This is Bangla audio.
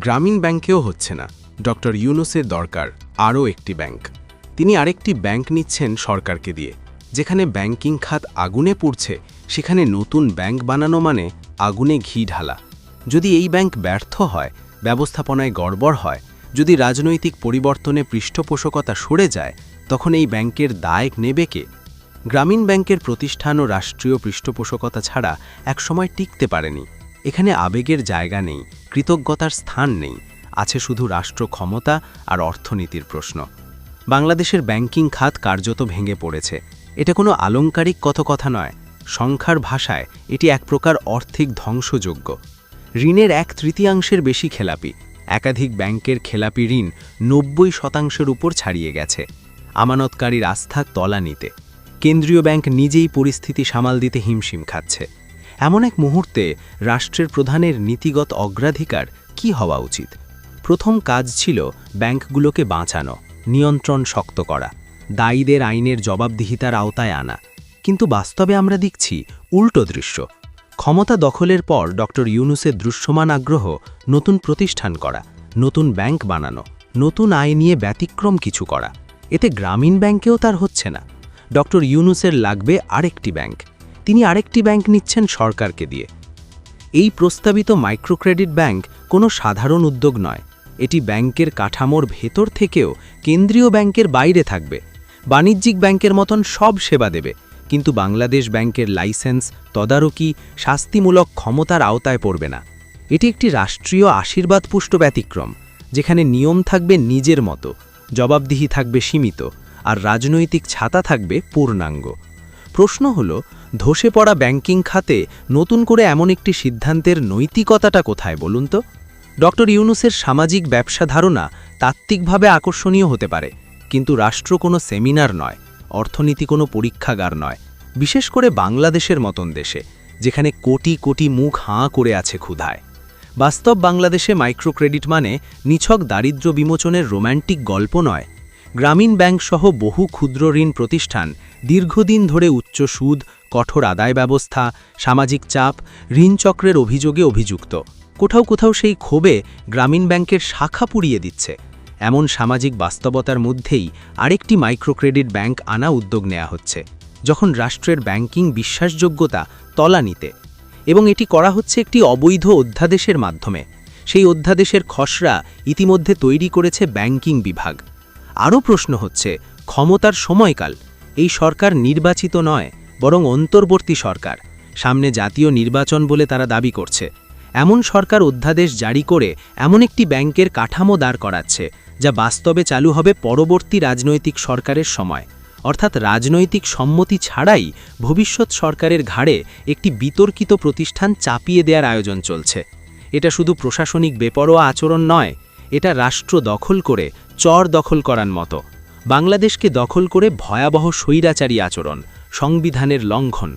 গ্রামীণ ব্যাংকেও হচ্ছে না। ডক্টর ইউনুসের দরকার আরও একটি ব্যাংক। তিনি আরেকটি ব্যাংক নিচ্ছেন সরকারকে দিয়ে, যেখানে ব্যাংকিং খাত আগুনে পুড়ছে, সেখানে নতুন ব্যাংক বানানো মানে আগুনে ঘি ঢালা। যদি এই ব্যাংক ব্যর্থ হয়, ব্যবস্থাপনায় গড়বড় হয়, যদি রাজনৈতিক পরিবর্তনে পৃষ্ঠপোষকতা সরে যায়, তখন এই ব্যাংকের দায় নেবে কে? গ্রামীণ ব্যাংকের প্রতিষ্ঠান ও রাষ্ট্রীয় পৃষ্ঠপোষকতা ছাড়া একসময় টিকতে পারেনি। এখানে আবেগের জায়গা নেই, কৃতজ্ঞতার স্থান নেই, আছে শুধু রাষ্ট্র ক্ষমতা আর অর্থনীতির প্রশ্ন। বাংলাদেশের ব্যাংকিং খাত কার্যত ভেঙে পড়েছে। এটা কোনো আলংকারিক কত কথা নয়, সংখ্যার ভাষায় এটি এক প্রকার অর্থিক ধ্বংসযোগ্য। ঋণের এক তৃতীয়াংশের বেশি খেলাপি, একাধিক ব্যাংকের খেলাপি ঋণ নব্বই শতাংশের উপর ছাড়িয়ে গেছে, আমানতকারীর আস্থা তলানিতে। কেন্দ্রীয় ব্যাংক নিজেই পরিস্থিতি সামাল দিতে হিমশিম খাচ্ছে। এমন এক মুহূর্তে রাষ্ট্রের প্রধানের নীতিগত অগ্রাধিকার কি হওয়া উচিত? প্রথম কাজ ছিল ব্যাংকগুলোকে বাঁচানো, নিয়ন্ত্রণ শক্ত করা, দায়ীদের আইনের জবাবদিহিতার আওতায় আনা। কিন্তু বাস্তবে আমরা দেখছি উল্টো দৃশ্য। ক্ষমতা দখলের পর ডক্টর ইউনুসের দৃশ্যমান আগ্রহ নতুন প্রতিষ্ঠান করা, নতুন ব্যাংক বানানো, নতুন আয় নিয়ে ব্যতিক্রম কিছু করা। এতে গ্রামীণ ব্যাংকেও তার হচ্ছে না। ডক্টর ইউনুসের লাগবে আরেকটি ব্যাংক। তিনি আরেকটি ব্যাংক নিচ্ছেন সরকারকে দিয়ে। এই প্রস্তাবিত মাইক্রোক্রেডিট ব্যাংক কোনো সাধারণ উদ্যোগ নয়। এটি ব্যাংকের কাঠামোর ভেতর থেকেও কেন্দ্রীয় ব্যাংকের বাইরে থাকবে। বাণিজ্যিক ব্যাংকের মতন সব সেবা দেবে, কিন্তু বাংলাদেশ ব্যাংকের লাইসেন্স, তদারকি, শাস্তিমূলক ক্ষমতার আওতায় পড়বে না। এটি একটি রাষ্ট্রীয় আশীর্বাদপুষ্ট ব্যতিক্রম, যেখানে নিয়ম থাকবে নিজের মতো, জবাবদিহি থাকবে সীমিত, আর রাজনৈতিক ছাতা থাকবে পূর্ণাঙ্গ। প্রশ্ন হল ধসে পড়া ব্যাংকিং খাতে নতুন করে এমন একটি সিদ্ধান্তের নৈতিকতাটা কোথায় বলুন তো? ডক্টর ইউনুসের সামাজিক ব্যবসা ধারণা তাত্ত্বিকভাবে আকর্ষণীয় হতে পারে, কিন্তু রাষ্ট্র কোনো সেমিনার নয়, অর্থনীতি কোনো পরীক্ষাগার নয়, বিশেষ করে বাংলাদেশের মতন দেশে, যেখানে কোটি কোটি মুখ হাঁ করে আছে ক্ষুধায়। বাস্তব বাংলাদেশে মাইক্রোক্রেডিট মানে নিছক দারিদ্র্য বিমোচনের রোম্যান্টিক গল্প নয়। গ্রামীণ ব্যাংক সহ বহু ক্ষুদ্র ঋণ প্রতিষ্ঠান দীর্ঘদিন ধরে উচ্চ সুদ কঠোর আদায় ব্যবস্থা সামাজিক চাপ ঋণচক্রের অভিযোগে অভিযুক্ত। কোথাও কোথাও সেই ক্ষোভে গ্রামীণ ব্যাংকের শাখা পুড়িয়ে দিচ্ছে। এমন সামাজিক বাস্তবতার মধ্যেই আরেকটি মাইক্রোক্রেডিট ব্যাংক আনা উদ্যোগ নেওয়া হচ্ছে, যখন রাষ্ট্রের ব্যাংকিং বিশ্বাসযোগ্যতা তলানিতে। এবং এটি করা হচ্ছে একটি অবৈধ অধ্যাদেশের মাধ্যমে। সেই অধ্যাদেশের খসড়া ইতিমধ্যে তৈরি করেছে ব্যাংকিং বিভাগ। আরও প্রশ্ন হচ্ছে, ক্ষমতার সময়কাল। এই সরকার নির্বাচিত নয়। বরং অন্তর্বর্তী সরকার, সামনে জাতীয় নির্বাচন বলে তারা দাবি করছে। এমন সরকার অধ্যাদেশ জারি করে এমন একটি ব্যাংকের কাঠামো দাঁড় করাচ্ছে, যা বাস্তবে চালু হবে পরবর্তী রাজনৈতিক সরকারের সময়। অর্থাৎ রাজনৈতিক সম্মতি ছাড়াই ভবিষ্যৎ সরকারের ঘাড়ে একটি বিতর্কিত প্রতিষ্ঠান চাপিয়ে দেওয়ার আয়োজন চলছে। এটা শুধু প্রশাসনিক বেপরোয়া আচরণ নয়, এটা রাষ্ট্র দখল করে চর দখল করার মতো। বাংলাদেশকে দখল করে ভয়াবহ স্বৈরাচারী আচরণ সংবিধানের লঙ্ঘন।